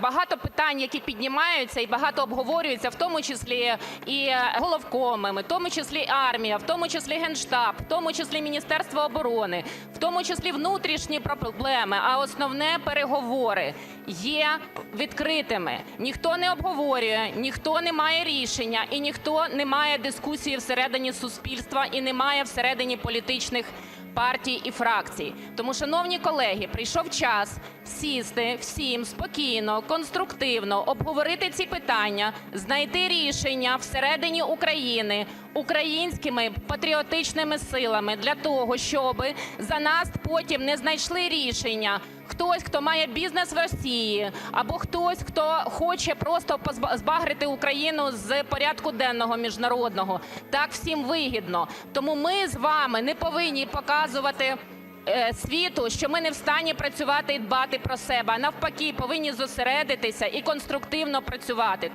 Багато питань, які піднімаються і багато обговорюються, в тому числі і головкомами, в тому числі армія, в тому числі Генштаб, в тому числі Міністерство оборони, в тому числі внутрішні проблеми, а основне – переговори є відкритими. Ніхто не обговорює, ніхто не має рішення і ніхто не має дискусії всередині суспільства і немає всередині політичних партій і фракцій. Тому, шановні колеги, прийшов час сісти всім спокійно, конструктивно, обговорити ці питання, знайти рішення всередині України українськими патріотичними силами для того, щоб за нас потім не знайшли рішення хтось, хто має бізнес в Росії, або хтось, хто хоче просто збагрити Україну з порядку денного міжнародного. Так всім вигідно. Тому ми з вами не повинні показувати світу, що ми не в стані працювати і дбати про себе, а навпаки, повинні зосередитися і конструктивно працювати.